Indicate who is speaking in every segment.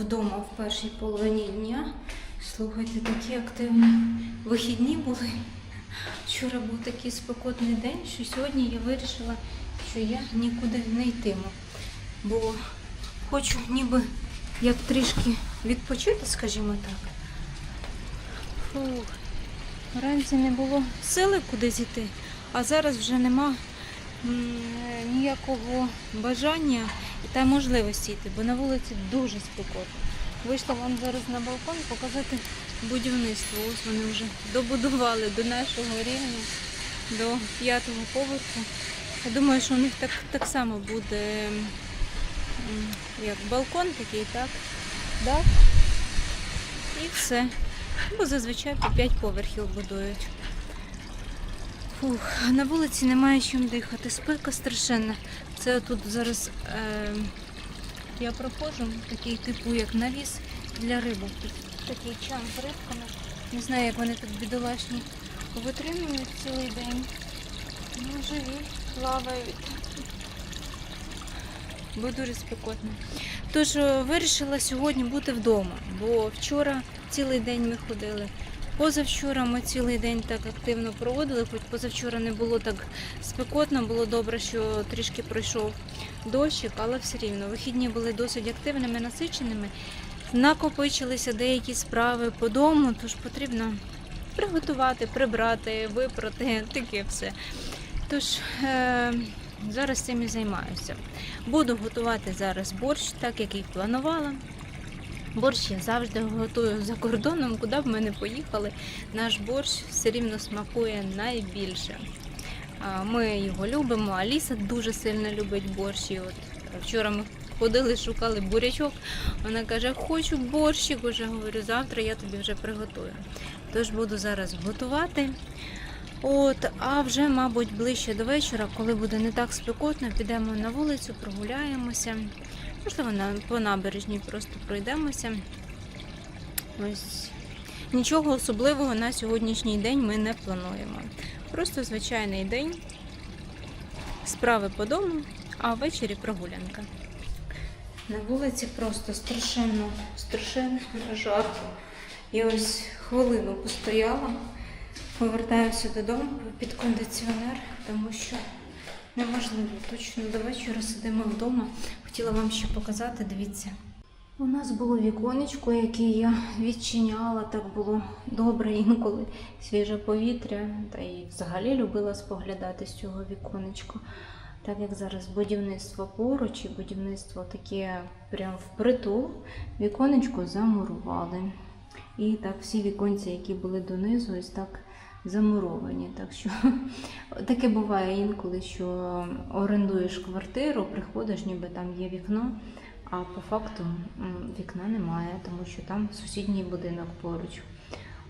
Speaker 1: вдома в першій половині дня. Слухайте, такі активні вихідні були. Вчора був такий спекотний день, що сьогодні я вирішила, що я нікуди не йтиму. Бо хочу ніби як трішки відпочити, скажімо так. Фух. Вранці не було сили кудись йти, а зараз вже нема м, ніякого бажання та можливості йти, бо на вулиці дуже спекотно. Вийшла вам зараз на балкон показати будівництво. Ось вони вже добудували до нашого рівня, до п'ятого поверху. Я думаю, що у них так, так само буде як балкон такий, так? Дах. І все. Бо зазвичай по 5 поверхів будують. Фух, на вулиці немає чим дихати. Спека страшенна. Це тут зараз е, я проходжу, такий типу як навіс для рибок. Такий чан з рибками. Не знаю, як вони тут бідолашні витримують цілий день. Ну, живі, плавають. Бо дуже спекотно. Тож е, вирішила сьогодні бути вдома, бо вчора цілий день ми ходили. Позавчора ми цілий день так активно проводили, хоч позавчора не було так спекотно, було добре, що трішки пройшов дощик, але все рівно вихідні були досить активними, насиченими. Накопичилися деякі справи по дому, тож потрібно приготувати, прибрати, випрати, таке все. Тож е- зараз цим і займаюся. Буду готувати зараз борщ, так як і планувала. Борщ я завжди готую за кордоном, куди б ми не поїхали. Наш борщ все рівно смакує найбільше. Ми його любимо. Аліса дуже сильно любить борщ. І от вчора ми ходили, шукали бурячок. Вона каже, хочу борщик. Уже говорю, завтра я тобі вже приготую. Тож буду зараз готувати. От, а вже, мабуть, ближче до вечора, коли буде не так спекотно, підемо на вулицю, прогуляємося. Можливо, по набережній просто пройдемося. Ось. Нічого особливого на сьогоднішній день ми не плануємо. Просто звичайний день, справи по дому, а ввечері прогулянка. На вулиці просто страшенно, страшенно жарко. Я ось хвилину постояла, повертаюся додому під кондиціонер, тому що неможливо. Точно до вечора сидимо вдома. Хотіла вам ще показати, дивіться. У нас було віконечко, яке я відчиняла, так було добре інколи свіже повітря. Та й взагалі любила споглядати з цього віконечка. Так як зараз будівництво поруч і будівництво таке прям впритул, віконечко замурували. І так всі віконці, які були донизу, ось так замуровані. Так що таке буває інколи, що орендуєш квартиру, приходиш, ніби там є вікно, а по факту вікна немає, тому що там сусідній будинок поруч.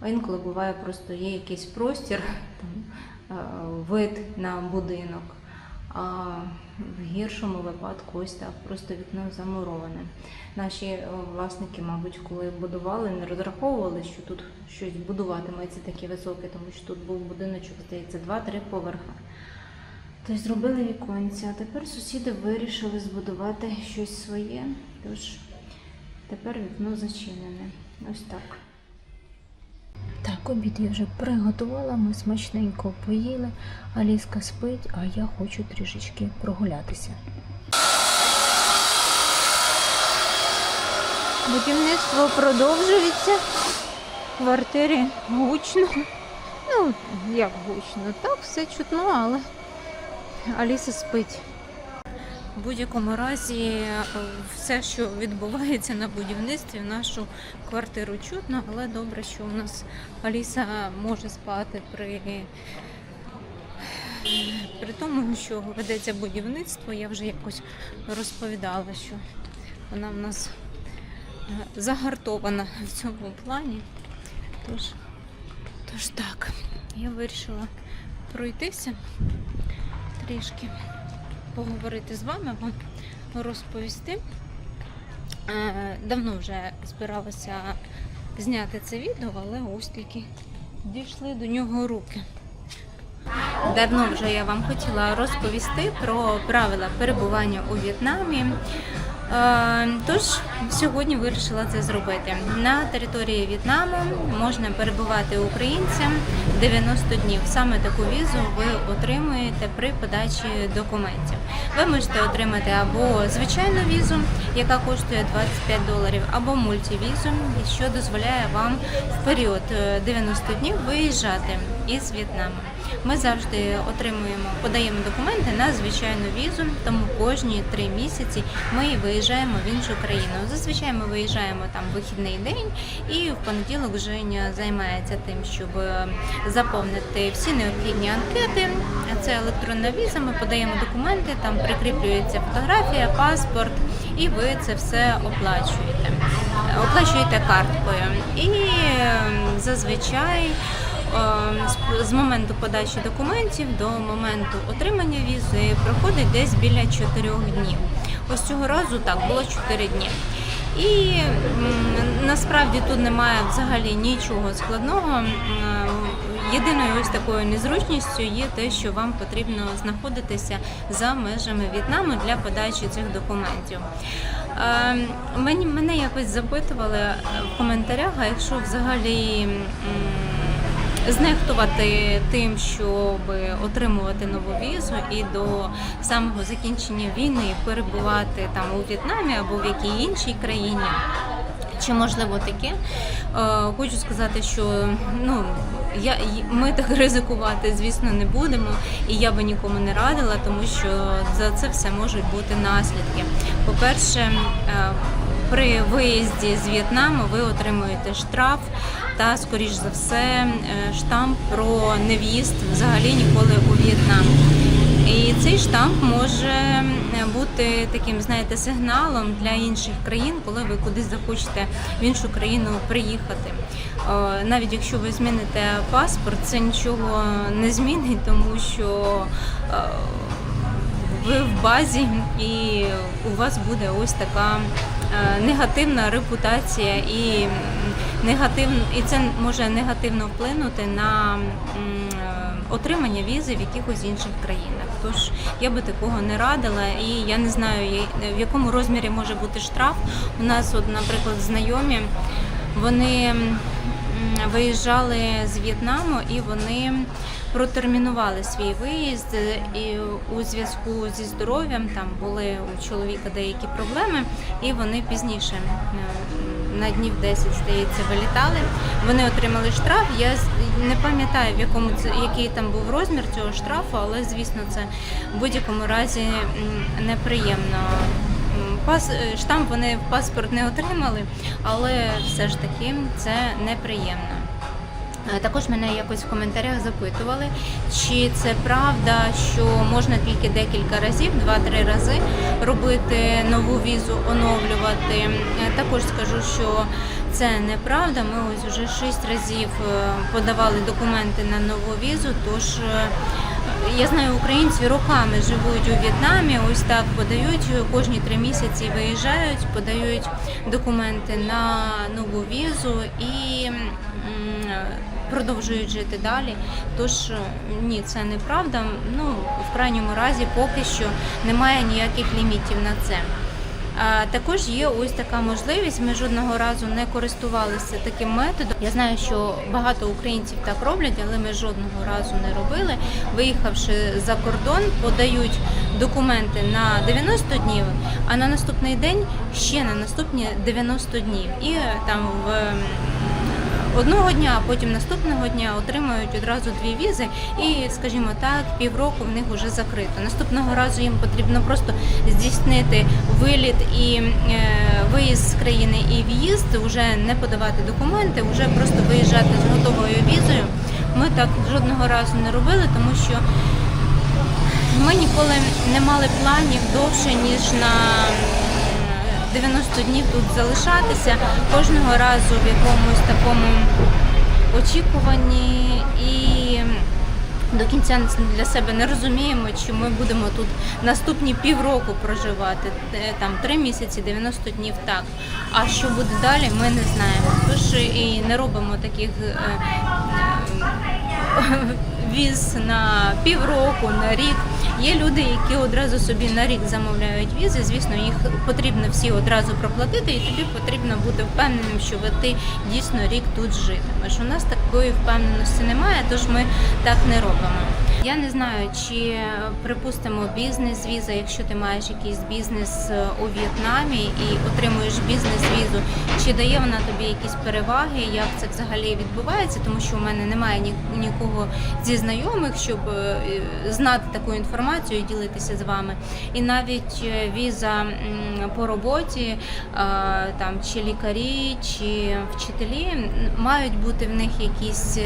Speaker 1: А інколи буває просто є якийсь простір, там, е, вид на будинок. А в гіршому випадку ось так просто вікно замуроване. Наші е, власники, мабуть, коли будували, не розраховували, що тут щось будуватиметься таке високе, тому що тут був будиночок, здається, 2-3 поверха. Тобто зробили віконці, а тепер сусіди вирішили збудувати щось своє. Тож тепер вікно зачинене. Ось так. Так, обід я вже приготувала, ми смачненько поїли. Аліска спить, а я хочу трішечки прогулятися. Будівництво продовжується. В квартирі гучно. Ну, як гучно, так, все чутно, але Аліса спить. В будь-якому разі е, все, що відбувається на будівництві, нашу квартиру чутно, але добре, що у нас Аліса може спати при, при тому, що ведеться будівництво. Я вже якось розповідала, що вона в нас е, загартована в цьому плані. Тож, тож так, я вирішила пройтися трішки поговорити з вами, вам розповісти. Е, Давно вже збиралася зняти це відео, але ось тільки дійшли до нього руки. давно вже я вам хотіла розповісти про правила перебування у В'єтнамі. Е, Тож сьогодні вирішила це зробити. На території В'єтнаму можна перебувати українцям 90 днів. Саме таку візу ви отримуєте при подачі документів. Ви можете отримати або звичайну візу, яка коштує 25 доларів, або мультивізу, що дозволяє вам в період е, 90 днів виїжджати із В'єтнаму. Ми завжди отримуємо, подаємо документи на звичайну візу, тому кожні три місяці ми виїжджаємо в іншу країну. Зазвичай ми виїжджаємо там вихідний день, і в понеділок Женя займається тим, щоб е, заповнити всі необхідні анкети. Це електронна віза. Ми подаємо документи, там прикріплюється фотографія, паспорт, і ви це все оплачуєте. Оплачуєте карткою. І е, зазвичай. Е, з- моменту подачі документів до моменту отримання візи проходить десь біля 4 днів. Ось цього разу так було 4 дні. І насправді тут немає взагалі нічого складного. Єдиною ось такою незручністю є те, що вам потрібно знаходитися за межами В'єтнаму для подачі цих документів. Е, Мені мене якось запитували в коментарях, а якщо взагалі знехтувати тим, щоб отримувати нову візу і до самого закінчення війни перебувати там у В'єтнамі або в якій іншій країні. Чи можливо таке? Е, Хочу сказати, що ну я ми так ризикувати, звісно, не будемо, і я би нікому не радила, тому що за це все можуть бути наслідки. По-перше, е, при виїзді з В'єтнаму ви отримуєте штраф та, скоріш за все, е, штамп про нев'їзд взагалі ніколи у В'єтнам. І цей штамп може бути таким, знаєте, сигналом для інших країн, коли ви кудись захочете в іншу країну приїхати. Е, Навіть якщо ви зміните паспорт, це нічого не змінить, тому що е, ви в базі і у вас буде ось така негативна репутація і негативно, і це може негативно вплинути на е, отримання візи в якихось інших країнах. Тож я би такого не радила, і я не знаю, в якому розмірі може бути штраф. У нас, от, наприклад, знайомі, вони виїжджали з В'єтнаму і вони протермінували свій виїзд е, і у зв'язку зі здоров'ям там були у чоловіка деякі проблеми, і вони пізніше е, на днів 10, здається, вилітали. Вони отримали штраф. Я не пам'ятаю, в якому це який там був розмір цього штрафу, але звісно, це в будь-якому разі неприємно. Пас е, штамп вони в паспорт не отримали, але все ж таки це неприємно. Е, Також мене якось в коментарях запитували, чи це правда, що можна тільки декілька разів, два-три рази робити нову візу, оновлювати. Е, Також скажу, що це неправда. Ми ось вже шість разів е, подавали документи на нову візу. Тож я знаю, українці роками живуть у В'єтнамі. Ось так подають кожні три місяці виїжджають, подають документи на нову візу і продовжують жити далі. Тож е, ні, це неправда. Ну в крайньому разі поки що немає ніяких лімітів на це. А також є ось така можливість. Ми жодного разу не користувалися таким методом. Я знаю, що багато українців так роблять, але ми жодного разу не робили. Виїхавши за кордон, подають документи на 90 днів, а на наступний день ще на наступні 90 днів. І е, там в одного дня, а потім наступного дня отримують одразу дві візи, і, скажімо так, півроку в них вже закрито. Наступного разу їм потрібно просто здійснити виліт і е, виїзд з країни і в'їзд, вже не подавати документи, вже просто виїжджати з готовою візою. Ми так жодного разу не робили, тому що ми ніколи не мали планів довше, ніж на 90 днів тут залишатися. Кожного разу в якомусь такому очікуванні і до кінця для себе не розуміємо, чи ми будемо тут наступні півроку проживати, там 3 місяці, 90 днів так. А що буде далі, ми не знаємо. Тож і не робимо таких е, е, віз на півроку, на рік. Є люди, які одразу собі на рік замовляють візи. Звісно, їх потрібно всі одразу проплатити, і тобі потрібно бути впевненим, що ти дійсно рік тут житимеш. У нас такої впевненості немає, тож ми так не робимо. Я не знаю, чи припустимо бізнес-віза, якщо ти маєш якийсь бізнес е, у В'єтнамі і отримуєш бізнес-візу, чи дає вона тобі якісь переваги, як це взагалі відбувається, тому що у мене немає нікого зі знайомих, щоб е, знати таку інформацію і ділитися з вами. І навіть е, віза по роботі, там чи лікарі, чи вчителі мають бути в них якісь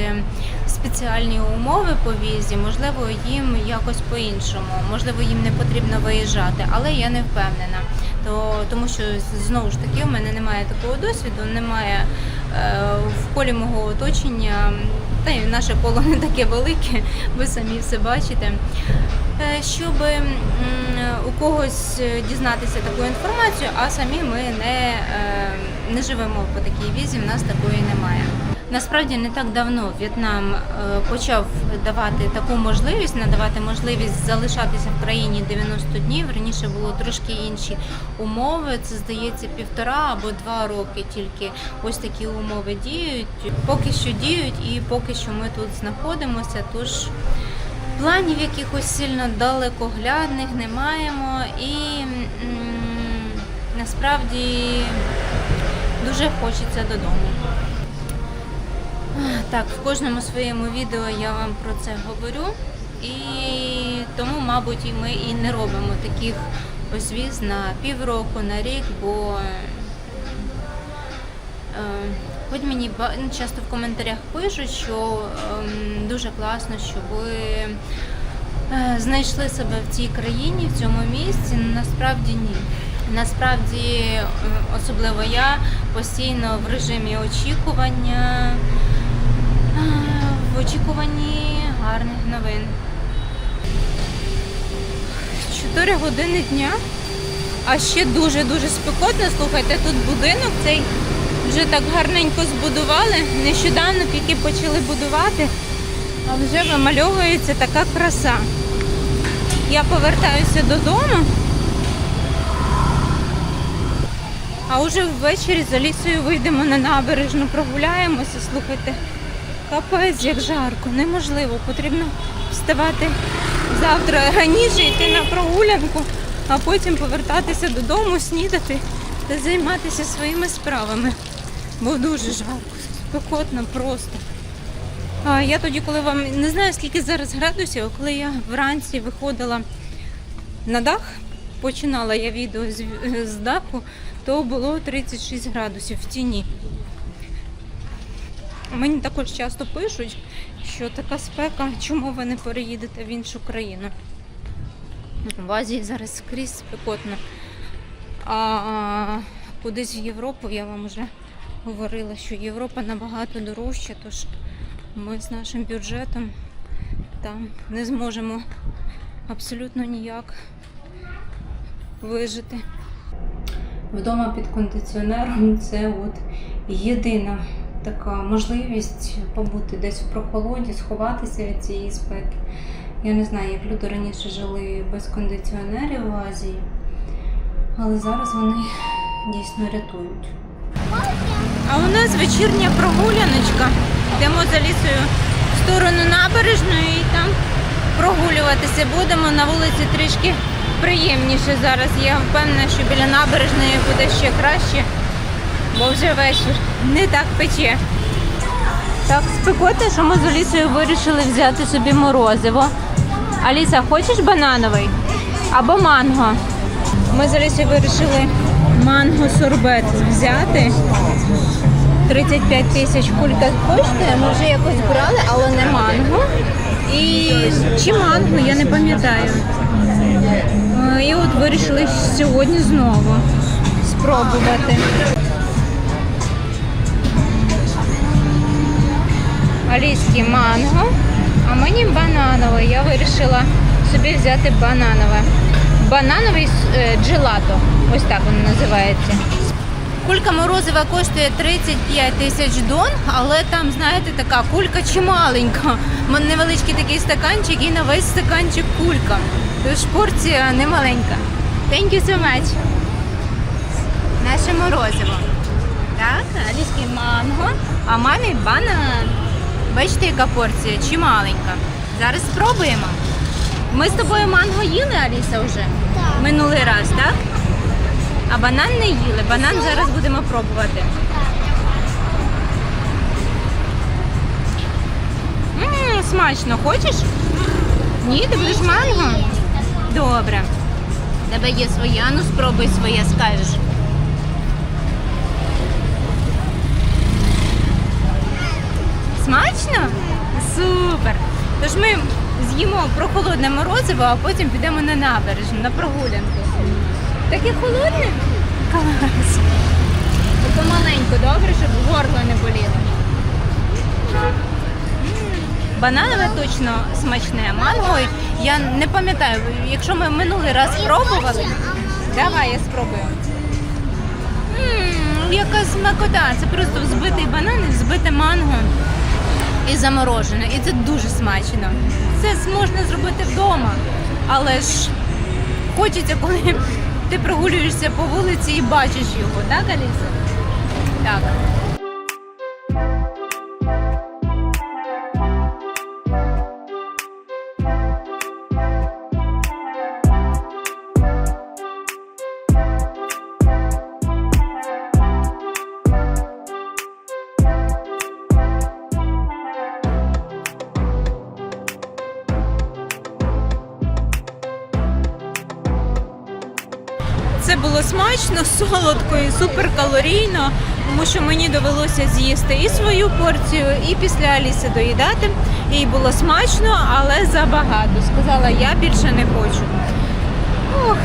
Speaker 1: спеціальні умови по візі, можливо, їм якось по-іншому, можливо, їм не потрібно виїжджати, але я не впевнена. То, тому що знову ж таки у мене немає такого досвіду, немає е, в колі мого оточення, та й наше коло не таке велике, ви самі все бачите. Е, Щоб м, у когось дізнатися таку інформацію, а самі ми не, е, не живемо по такій візі, в нас такої немає. Насправді не так давно В'єтнам е, почав давати таку можливість, надавати можливість залишатися в країні 90 днів. Раніше було трошки інші умови. Це здається півтора або два роки тільки ось такі умови діють. Поки що діють, і поки що ми тут знаходимося. Тож планів якихось сильно далекоглядних не маємо і насправді дуже хочеться додому. Так, в кожному своєму відео я вам про це говорю. І тому, мабуть, і ми і не робимо таких ось віз на півроку, на рік, бо е, хоч мені ну, часто в коментарях пишуть, що ем, дуже класно, що ви е, знайшли себе в цій країні, в цьому місці. Насправді ні. Насправді, е, особливо я постійно в режимі очікування, в очікуванні гарних новин. 4 години дня, а ще дуже-дуже спекотно. Слухайте, тут будинок цей вже так гарненько збудували. Нещодавно тільки почали будувати, а вже вимальовується така краса. Я повертаюся додому. А вже ввечері за лісою вийдемо на набережну, прогуляємося, слухайте. Капець, як жарко, неможливо. Потрібно вставати завтра раніше, йти на прогулянку, а потім повертатися додому, снідати та займатися своїми справами. Бо дуже жарко, спекотно просто. А я тоді, коли вам не знаю, скільки зараз градусів, коли я вранці виходила на дах, починала я відео з, з даху, то було 36 градусів в тіні. Мені також часто пишуть, що така спека, чому ви не переїдете в іншу країну. В Азії зараз скрізь спекотно. А кудись в Європу я вам вже говорила, що Європа набагато дорожча, тож ми з нашим бюджетом там не зможемо абсолютно ніяк вижити. Вдома під кондиціонером це от єдина така можливість побути десь в прохолоді, сховатися від цієї спеки. Я не знаю, як люди раніше жили без кондиціонерів в Азії, але зараз вони дійсно рятують. А у нас вечірня прогуляночка. Йдемо за лісою в сторону набережної і там прогулюватися будемо. На вулиці трішки приємніше зараз. Я впевнена, що біля набережної буде ще краще, бо вже вечір не так пече. Так, спекотно, що ми з Алісою вирішили взяти собі морозиво. Аліса, хочеш банановий? Або манго? Ми з Алісою вирішили манго сорбет взяти. 35 тисяч кулька коштує. Ми вже якось брали, але не манго. І чи манго, я не пам'ятаю. Е, І от вирішили сьогодні знову спробувати. Алійський манго, а мені банановий. Я вирішила собі взяти бананове. Банановий е, джелато. Ось так воно називається. Кулька морозива коштує 35 тисяч дон, але там, знаєте, така кулька чималенька. Невеличкий такий стаканчик і на весь стаканчик кулька. Тож порція не маленька. Thank you so much. Наше морозиво. Так, аліський манго, а мамі банан. Бачите, яка порція? Чималенька. Зараз спробуємо. Ми з тобою манго їли, Аліса, вже?
Speaker 2: Так.
Speaker 1: Минулий раз, так? А банан не їли. Банан зараз будемо пробувати. Ммм, смачно. Хочеш? Ні, ти будеш манго? Добре. Тебе є своє, а ну спробуй своє, скажеш. Смачно? Супер! Тож ми з'їмо прохолодне морозиво, а потім підемо на набережну, на прогулянку. Таке холодне? Клас. Таке маленько, добре, щоб горло не боліло. Бананове точно смачне. Манго, я не пам'ятаю, якщо ми минулий раз пробували. Давай, я спробую. М, яка смакота. Це просто взбитий банан і взбите манго і заморожене. І це дуже смачно. Це можна зробити вдома. Але ж хочеться, коли ти прогулюєшся по вулиці і бачиш його, так, Аліса? Так. Смачно, солодко і суперкалорійно, тому що мені довелося з'їсти і свою порцію, і після Аліси доїдати. Їй було смачно, але забагато. Сказала, я більше не хочу. Ох.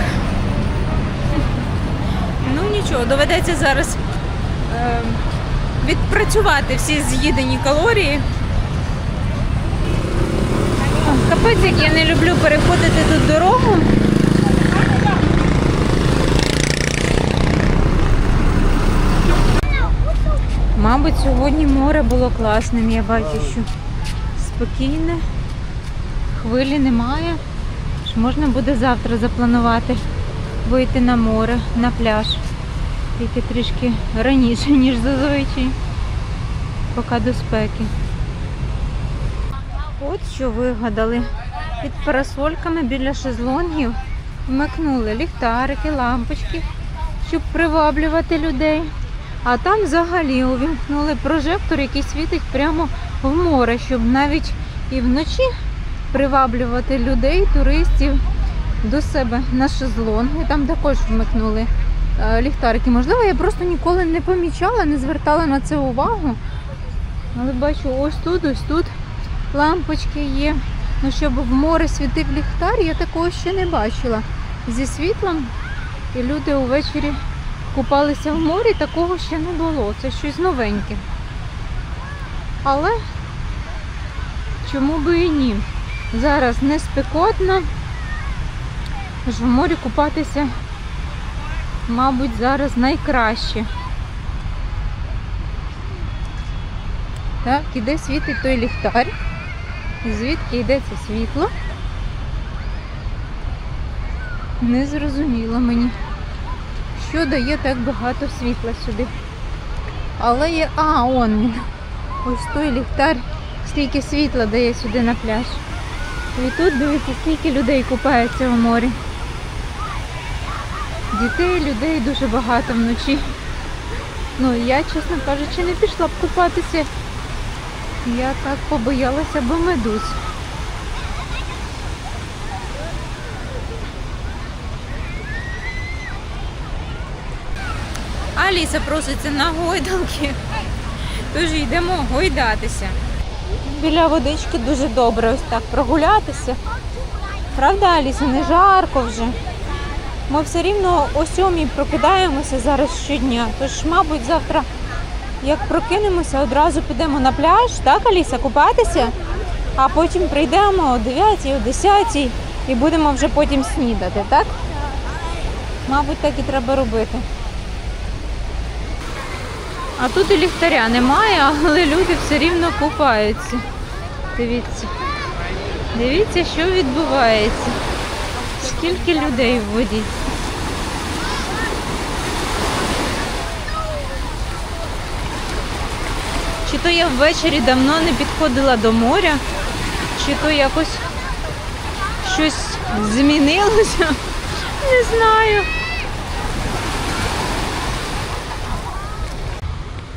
Speaker 1: Ну нічого, доведеться зараз е, відпрацювати всі з'їдені калорії. Капець, як я не люблю переходити тут дорогу. Мабуть, сьогодні море було класним, я бачу, що спокійне, хвилі немає. Що можна буде завтра запланувати вийти на море, на пляж. Тільки трішки раніше, ніж зазвичай, поки до спеки. От що вигадали. Під парасольками біля шезлонгів вмикнули ліхтарики, лампочки, щоб приваблювати людей. А там взагалі увімкнули прожектор, який світить прямо в море, щоб навіть і вночі приваблювати людей, туристів до себе на шезлонги. Там також вмикнули е, ліхтарики. Можливо, я просто ніколи не помічала, не звертала на це увагу. Але бачу, ось тут, ось тут лампочки є. Ну, щоб в море світив ліхтар, я такого ще не бачила. Зі світлом і люди увечері купалися в морі, такого ще не було. Це щось новеньке. Але чому би і ні? Зараз не спекотно. Ж в морі купатися, мабуть, зараз найкраще. Так, іде світить той ліхтар. Звідки йде це світло? Не зрозуміло мені що дає так багато світла сюди. Але є. А, он він. Ось той ліхтар, скільки світла дає сюди на пляж. І тут дивіться, скільки людей купається в морі. Дітей, людей дуже багато вночі. Ну я, чесно кажучи, не пішла б купатися. Я так побоялася би медуз. Аліса проситься на гойдалки, тож йдемо гойдатися. Біля водички дуже добре ось так прогулятися. Правда, Аліса, не жарко вже. Ми все рівно о сьомій прокидаємося зараз щодня. Тож, мабуть, завтра, як прокинемося, одразу підемо на пляж, так, Аліса, купатися, а потім прийдемо о 9, о 10 і будемо вже потім снідати, так? Мабуть, так і треба робити. А тут і ліхтаря немає, але люди все рівно купаються. Дивіться. Дивіться, що відбувається. Скільки людей в воді. Чи то я ввечері давно не підходила до моря, чи то якось щось змінилося. Не знаю.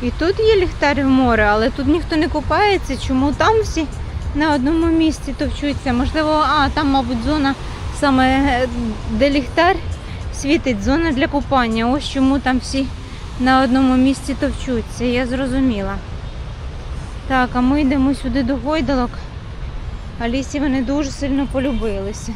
Speaker 1: І тут є ліхтар в море, але тут ніхто не купається. Чому там всі на одному місці товчуться? Можливо, а там, мабуть, зона саме е, де ліхтар світить, зона для купання. Ось чому там всі на одному місці товчуться. Я зрозуміла. Так, а ми йдемо сюди до гойдалок. Алісі вони дуже сильно полюбилися.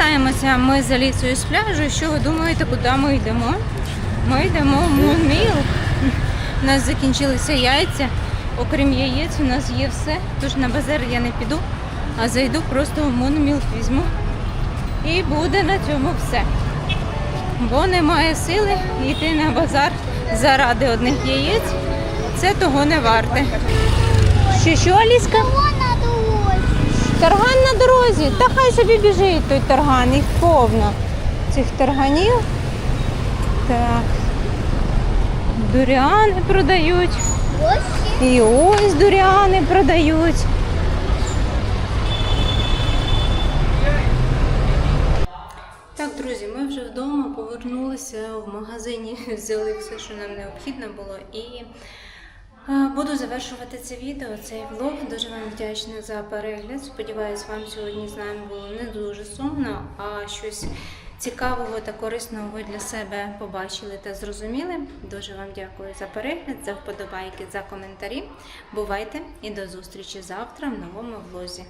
Speaker 1: Повертаємося ми з Алісою з пляжу. Що ви думаєте, куди ми йдемо? Ми йдемо в Мунміл. У нас закінчилися яйця. Окрім яєць, у нас є все. Тож на базар я не піду, а зайду просто в Мунміл візьму. І буде на цьому все. Бо немає сили йти на базар заради одних яєць. Це того не варте. Що, що, Аліска? Тарган на дорозі. Та хай собі біжить той тарган, їх повно. Цих тарганів. Так. Дуріани продають. І ось дуріани продають. Так, друзі, ми вже вдома повернулися в магазині, взяли все, що нам необхідно було, і буду завершувати це відео, цей влог. Дуже вам вдячна за перегляд. Сподіваюсь, вам сьогодні з нами було не дуже сумно, а щось цікавого та корисного ви для себе побачили та зрозуміли. Дуже вам дякую за перегляд, за вподобайки, за коментарі. Бувайте і до зустрічі завтра в новому влозі.